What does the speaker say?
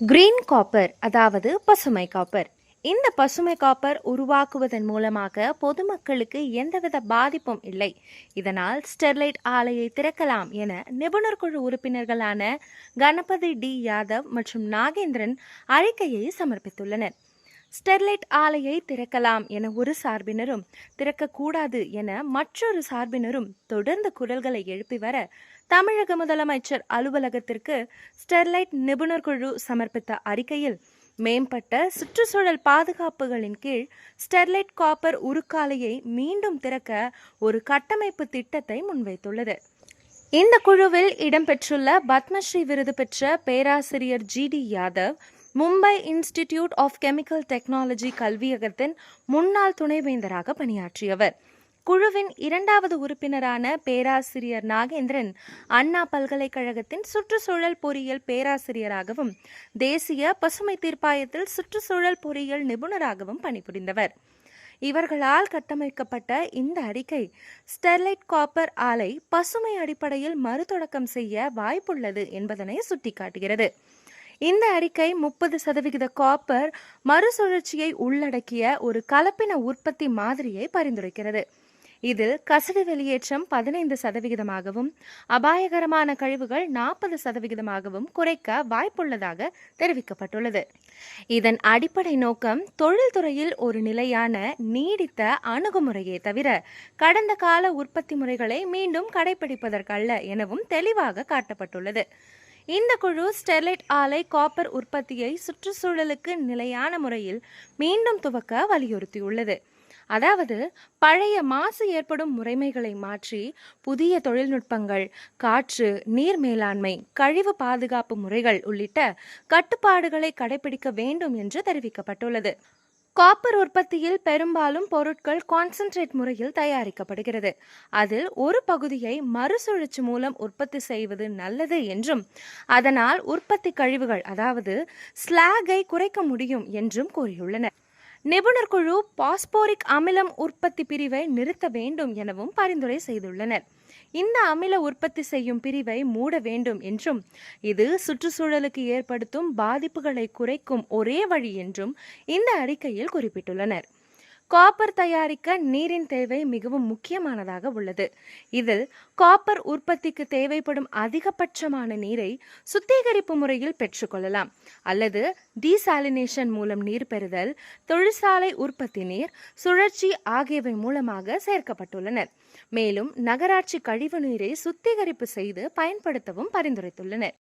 Green copper அதாவது பசுமை copper இந்த பசுமை காப்பர் உருவாக்குவதன் மூலமாக பொதுமக்களுக்கு எந்தவித பாதிப்பும் இல்லை. இதனால் ஸ்டெர்லைட் ஆலையை திறக்கலாம் என நிபுணர் குழு உறுப்பினர்களான கணபதி டி யாதவ் மற்றும் நாகேந்திரன் அறிக்கையை சமர்ப்பித்துள்ளனர். ஸ்டெர்லைட் ஆலையை திறக்கலாம் என ஒரு சார்பினரும் திறக்கக்கூடாது என மற்றொரு சார்பினரும் தொடர்ந்து குரல்களை எழுப்பி வர தமிழக முதலமைச்சர் அலுவலகத்திற்கு ஸ்டெர்லைட் நிபுணர் குழு சமர்ப்பித்த அறிக்கையில் மேம்பட்ட சுற்றுச்சூழல் பாதுகாப்புகளின் கீழ் ஸ்டெர்லைட் காப்பர் உருக்காலையை மீண்டும் திறக்க ஒரு கட்டமைப்பு திட்டத்தை முன்வைத்துள்ளது. இந்த குழுவில் இடம்பெற்றுள்ள பத்மஸ்ரீ விருது பெற்ற பேராசிரியர் G D Yadav Mumbai institute of chemical technology கல்வியகத்தின் முன்னாள் துணைவேந்தராக பணியாற்றியவர். குழுவின் இரண்டாவது உறுப்பினரான பேராசிரியர் நாகேந்திரன் அண்ணா பல்கலைக்கழகத்தின் சுற்றுச்சூழல் பொறியியல் பேராசிரியராகவும் தேசிய பசுமை தீர்ப்பாயத்தில் சுற்றுச்சூழல் பொறியியல் நிபுணராகவும் பணிபுரிந்தவர். இவர்களால் கட்டமைக்கப்பட்ட இந்த அறிக்கை ஸ்டெர்லைட் காப்பர் ஆலை பசுமை அடிப்படையில் மறுதொடக்கம் செய்ய வாய்ப்புள்ளது என்பதனை சுட்டிக்காட்டுகிறது. இந்த அறிக்கை முப்பது சதவிகித காப்பர் மறுசுழற்சியை உள்ளடக்கிய ஒரு கலப்பின உற்பத்தி மாதிரியை பரிந்துரைக்கிறது. இதில் கசடு வெளியேற்றம் பதினைந்து சதவிகிதமாகவும் அபாயகரமான கழிவுகள் நாற்பது சதவிகிதமாகவும் குறைக்க வாய்ப்புள்ளதாக தெரிவிக்கப்பட்டுள்ளது. இதன் அடிப்படை நோக்கம் தொழில்துறையில் ஒரு நிலையான நீடித்த அணுகுமுறையே தவிர கடந்த கால உற்பத்தி முறைகளை மீண்டும் கடைபிடிப்பதற்கல்ல எனவும் தெளிவாக காட்டப்பட்டுள்ளது. இந்த குழு ஸ்டெர்லைட் ஆலை காப்பர் உற்பத்தியை சுற்றுச்சூழலுக்கு நிலையான முறையில் மீண்டும் துவக்க வலியுறுத்தியுள்ளது. அதாவது பழைய மாசு ஏற்படும் முறைமைகளை மாற்றி புதிய தொழில்நுட்பங்கள் காற்று நீர் மேலாண்மை கழிவு பாதுகாப்பு முறைகள் உள்ளிட்ட கட்டுப்பாடுகளை கடைபிடிக்க வேண்டும் என்று தெரிவிக்கப்பட்டுள்ளது. காப்பர் உற்பத்தியில் பெரும்பாலும் பொருட்கள் கான்சென்ட்ரேட் முறையில் தயாரிக்கப்படுகிறது. அதில் ஒரு பகுதியை மறுசுழற்சி மூலம் உற்பத்தி செய்வது நல்லது என்றும் அதனால் உற்பத்தி கழிவுகள் அதாவது ஸ்லாகை குறைக்க முடியும் என்றும் கூறியுள்ளனர். நிபுணர் குழு பாஸ்போரிக் அமிலம் உற்பத்தி பிரிவை நிறுத்த வேண்டும் எனவும் பரிந்துரை செய்துள்ளனர். இந்த அமில உற்பத்தி செய்யும் பிரிவை மூட வேண்டும் என்றும் இது சுற்றுச்சூழலுக்கு ஏற்படுத்தும் பாதிப்புகளை குறைக்கும் ஒரே வழி என்றும் இந்த அறிக்கையில் குறிப்பிட்டுள்ளனர். காப்பர் தயாரிக்க நீரின் தேவை மிகவும் முக்கியமானதாக உள்ளது. இதில் காப்பர் உற்பத்திக்கு தேவைப்படும் அதிகபட்சமான நீரை சுத்திகரிப்பு முறையில் பெற்றுக்கொள்ளலாம். அல்லது டீசாலினேஷன் மூலம் நீர் பெறுதல் தொழிற்சாலை உற்பத்தி நீர் சுழற்சி ஆகியவை மூலமாக சேர்க்கப்பட்டுள்ளனர். மேலும் நகராட்சி கழிவு நீரை சுத்திகரிப்பு செய்து பயன்படுத்தவும் பரிந்துரைத்துள்ளனர்.